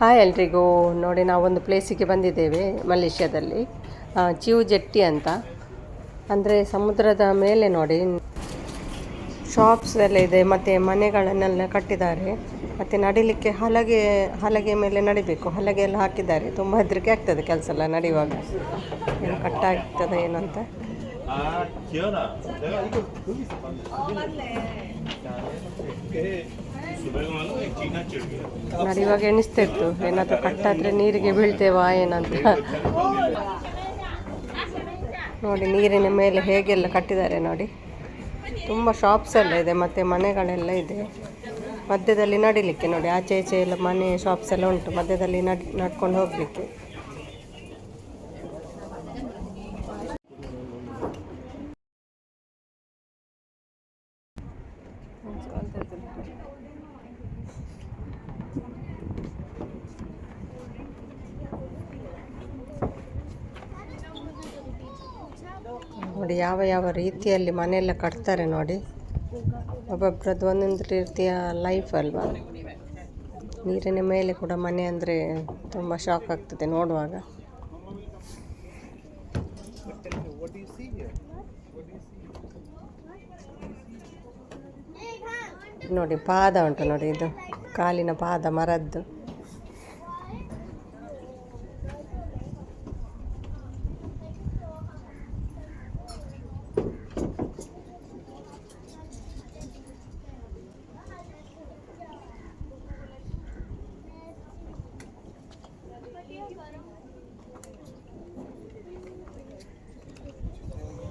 Hi ಎಲ್ರಿಗೂ. ನೋಡಿ ನಾವೊಂದು ಪ್ಲೇಸಿಗೆ ಬಂದಿದ್ದೇವೆ ಮಲೇಷ್ಯಾದಲ್ಲಿ. ಚಿವು ಜೆಟ್ಟಿ ಅಂತ. ಅಂದರೆ ಸಮುದ್ರದ ಮೇಲೆ ನೋಡಿ. ಶಾಪ್ಸ್ ಎಲ್ಲ ಇದೆ ಮತ್ತು ಮನೆಗಳನ್ನೆಲ್ಲ ಕಟ್ಟಿದ್ದಾರೆ. ಮತ್ತು ನಡಿಲಿಕ್ಕೆ ಹಲಗೆ ಹಲಗೆ ಮೇಲೆ ನಡಿಬೇಕು. ಹಲಗೆ ಎಲ್ಲ ಹಾಕಿದ್ದಾರೆ. ತುಂಬ ಹೆದರಿಕೆ ಆಗ್ತದೆ ಕೆಲಸ ಎಲ್ಲ ನಡೆಯುವಾಗ. ಏನು ಕಟ್ಟಾಗ್ತದೆ ಏನಂತ 아, ನೋಡಿ, ಇವಾಗ ಎಣಿಸ್ತಾ ಇತ್ತು. ಏನಾದರೂ ಕಟ್ಟಾದ್ರೆ ನೀರಿಗೆ ಬೀಳ್ತೇವಾ, ಏನಂತ. ನೋಡಿ, ನೀರಿನ ಮೇಲೆ ಹೇಗೆಲ್ಲ ಕಟ್ಟಿದ್ದಾರೆ ನೋಡಿ. ತುಂಬ ಶಾಪ್ಸ್ ಎಲ್ಲ ಇದೆ, ಮತ್ತೆ ಮನೆಗಳೆಲ್ಲ ಇದೆ. ಮಧ್ಯದಲ್ಲಿ ನಡಿಲಿಕ್ಕೆ ನೋಡಿ, ಆಚೆ ಈಚೆ ಎಲ್ಲ ಮನೆ ಶಾಪ್ಸ್ ಎಲ್ಲ ಉಂಟು. ಮಧ್ಯದಲ್ಲಿ ನಡ್ ನಡ್ಕೊಂಡು ಹೋಗಲಿಕ್ಕೆ. ನೋಡಿ ಯಾವ ಯಾವ ರೀತಿಯಲ್ಲಿ ಮನೆಯೆಲ್ಲ ಕಟ್ತಾರೆ ನೋಡಿ. ಒಬ್ಬೊಬ್ರದ್ದು ಒಂದೊಂದು ರೀತಿಯ ಲೈಫ್ ಅಲ್ವಾ? ನೀರಿನ ಮೇಲೆ ಕೂಡ ಮನೆ ಅಂದರೆ ತುಂಬ ಶಾಕ್ ಆಗ್ತದೆ ನೋಡುವಾಗ. ನೋಡಿ, ಪಾದ ಉಂಟು ನೋಡಿ ಇದು. ಕಾಲಿನ ಪಾದ, ಮರದ್ದು.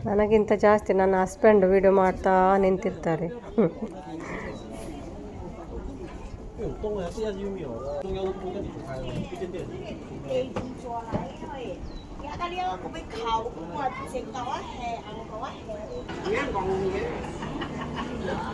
ನನಗಿಂತ ಜಾಸ್ತಿ ನನ್ನ ಹಸ್ಬೆಂಡ್ ವಿಡಿಯೋ ಮಾಡ್ತಾ ನಿಂತಿರ್ತಾರೆ. cái đầu tôm này nó sẽ ra như mèo, nó ngon hơn tôm các bạn thấy không? ạ, cái này là?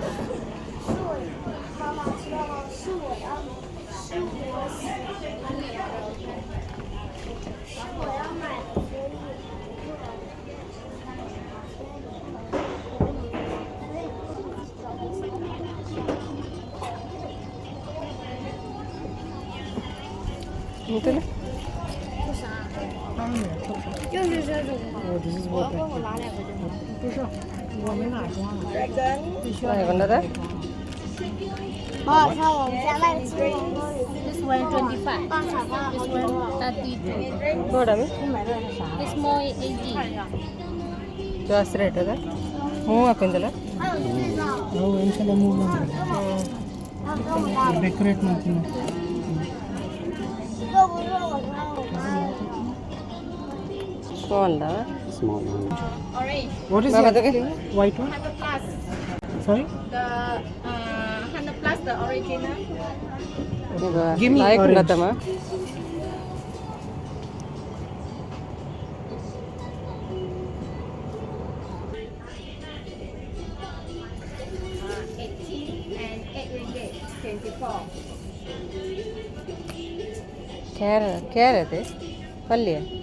ಎಂತದು? 就是这种嘛。我帮我拿两个就好。不是，我没买光了。 ಹೇಗೊಂಡದ哦，像我们家卖的青龙沟里 This one twenty five. 棒小棒好 This 多 one 啊。 thirty two. ನೋಡಮ್ಮಿ This more eighty. ಜಾಸ್ತಿ rate ಅದ ಹ್ಞೂ ಹಾಕಿಂದಲ್ಲ 还有这种， ನಾವು ಒಂದ್ಸಲ move ಮಾಡಿ 还有这么大的， decorate ಮಾಡ್ತೀನಿ Small, huh? Small one. Orange. What is Mama, the white one? the plus. Sorry? The uh, 100 plus the original. Okay. Give me like orange. Natama. carrot, carrot, eh? Pallia.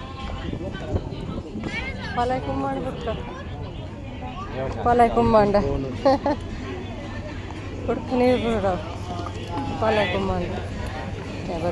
பழைய கும்மாண்டு கொடுக்க பழைய கும்மாண்ட கொடுக்க நீர் போடா பழைய கும்மாண்டு எவ்வளோ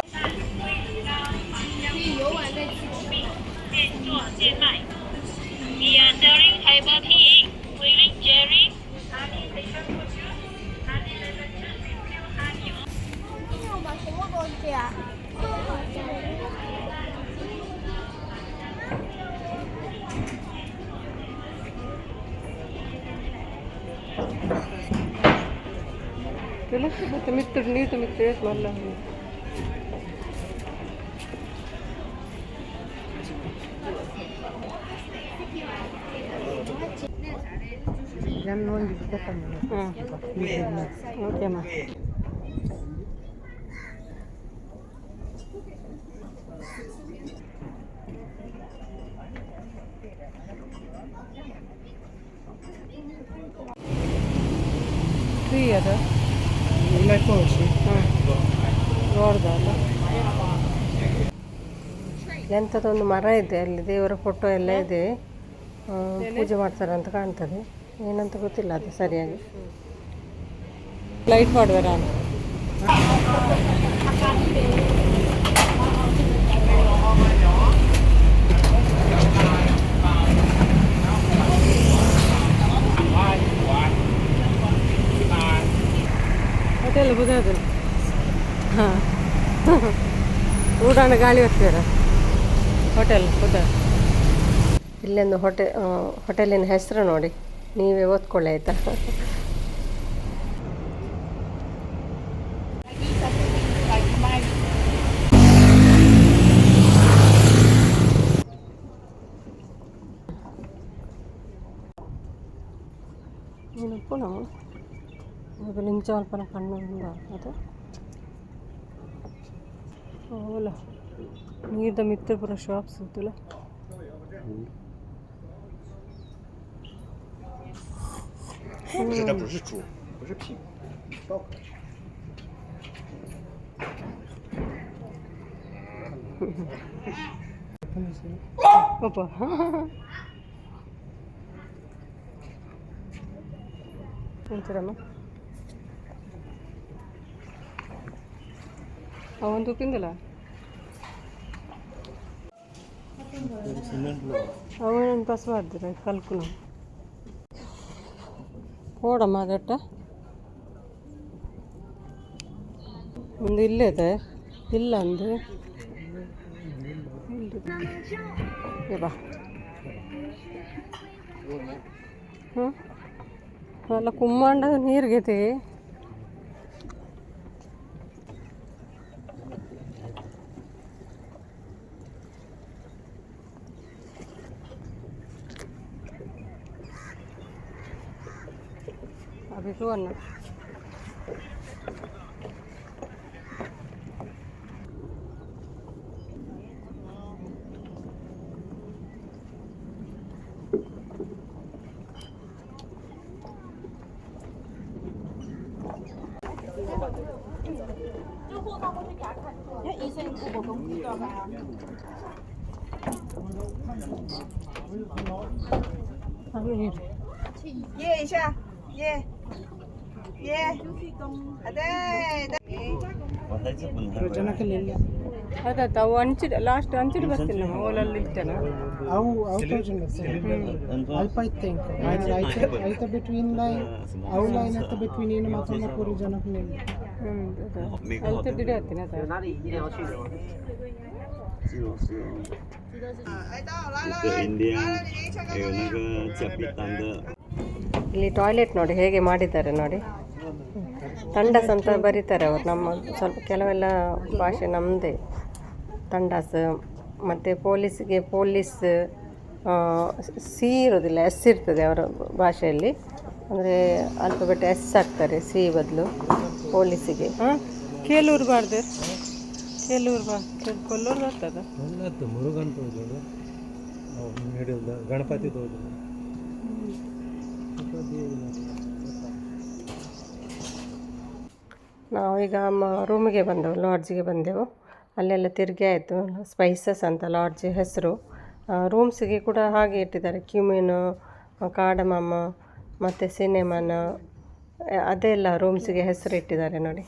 Relax about mister new to mister Marla. Ben ne oldu bize tamam. Hı. Okey ma. Kıyıya da. Poetry? ಹಾಂ ನೋಡ್ದಲ್ಲ ಎಂಥದೊಂದು ಮರ ಇದೆ ಅಲ್ಲಿ ದೇವರ ಫೋಟೋ ಎಲ್ಲ ಇದೆ. ಪೂಜೆ ಮಾಡ್ತಾರೆ ಅಂತ ಕಾಣ್ತದೆ. ಏನಂತ ಗೊತ್ತಿಲ್ಲ ಅದು ಸರಿಯಾಗಿ. ಲೈಟ್ ಮಾಡುವರ ಹೋಟೆಲ್ ಬುಧಾದು ಹಾಂ ಊಡಾಣ ಗಾಳಿ ಹೋಗ್ತೀರ ಹೋಟೆಲ್ ಹೋಟೆಲ್ ಇಲ್ಲೊಂದು ಹೋಟೆ ಹೋಟೆಲಿನ ಹೆಸರು ನೋಡಿ. ನೀವೇ ಓದ್ಕೊಳ್ಳಿ ಆಯಿತಾ? ಏನಪ್ಪ ನಾವು ಇವಾಗ ಲಿಂಚಾಲ್ಪನ ಕಣ್ಣು ಅದು ಓಲ. ನೀರ್ದ ಪುರ ಶಾಪ್ ಸಿಗ್ತಿಲ್ಲ Opa. ಒಂಥರಮ್ಮ ಅವನ್ ತುಪ್ಪಿಂದಲ್ಲ ಅವನು ಪಾಸ್ವರ್ಡ್ ನನಗೆ ಕಲ್ಕುನು. ಓಡ ಮದಟಾ ಮುಂದೆ ಇಲ್ಲ ಅಂದ್ರೆ ಏ ಬಾ. ಹ್ಮ್. ಕಳ್ಳ ಕುಮ್ಮಂಡ ನೀರು 还没做呢。验一下，验。耶，啊对对。 ಜನಕ್ಕೆ ಇಲ್ಲ ಅದಾಯ್ತು ಅವು ಹಂಚಿದ ಲಾಸ್ಟ್ ಹಂಚಿದ ಬರ್ತೀನಿ ನಾವು ಓಲಲ್ಲಿ ಇರ್ತೇನೆ ಅವು ಅವು ತೋಜನ ಅಲ್ಪ ಐತೆ ಐತೆ ಐತೆ ಬಿಟ್ವೀನ್ ಲೈನ್ ಅವು ಲೈನ್ ಐತೆ ಬಿಟ್ವೀನ್ ಏನು ಮತ್ತೊಂದು ಪೂರಿ ಜನಕ್ಕೆ ಇಲ್ಲ ಹ್ಞೂ ಅಲ್ಲಿ ತಿಡಿ ಹತ್ತೀನಿ ಅದ 来到来了， 的 India， 来了，你先 还有那个加比丹的 ಇಲ್ಲಿ ಟಾಯ್ಲೆಟ್ ನೋಡಿ ಹೇಗೆ ಮಾಡಿದ್ದಾರೆ ನೋಡಿ. ತಂಡಸ್ ಅಂತ ಬರೀತಾರೆ ಅವರು ನಮ್ಮ ಸ್ವಲ್ಪ ಕೆಲವೆಲ್ಲ ಭಾಷೆ ನಮ್ಮದೇ ತಂಡಸ್ ಮತ್ತು ಪೊಲೀಸ್ಗೆ ಪೊಲೀಸ್ ಸಿ ಇರೋದಿಲ್ಲ ಎಸ್ ಇರ್ತದೆ ಅವರ ಭಾಷೆಯಲ್ಲಿ. ಅಂದರೆ ಅಲ್ಫಬೆಟ್ ಎಸ್ ಹಾಕ್ತಾರೆ ಸಿ ಬದಲು ಪೊಲೀಸಿಗೆ. ಹಾಂ? ಕೇಲೂರು ಬಾರ್ದು. ಕೇಲೂರು ಬಾ ಕೊಲ್ಲೂರು ಬರ್ತದೆ ಮುರುಗನ್ ಗಣಪತಿ ನಾವೀಗ ಮ ರೂಮಿಗೆ ಬಂದೆವು ಲಾಡ್ಜಿಗೆ ಬಂದೆವು. ಅಲ್ಲೆಲ್ಲ ತಿರುಗಿ ಆಯಿತು ಸ್ಪೈಸಸ್ ಅಂತ ಲಾಡ್ಜ್ ಹೆಸರು. ರೂಮ್ಸಿಗೆ ಕೂಡ ಹಾಗೆ ಇಟ್ಟಿದ್ದಾರೆ ಕ್ಯೂಮಿನು ಕಾಡಮಮ್ಮ ಮತ್ತು ಸಿನೆಮನ ಅದೆಲ್ಲ ರೂಮ್ಸಿಗೆ ಹೆಸರು ಇಟ್ಟಿದ್ದಾರೆ ನೋಡಿ.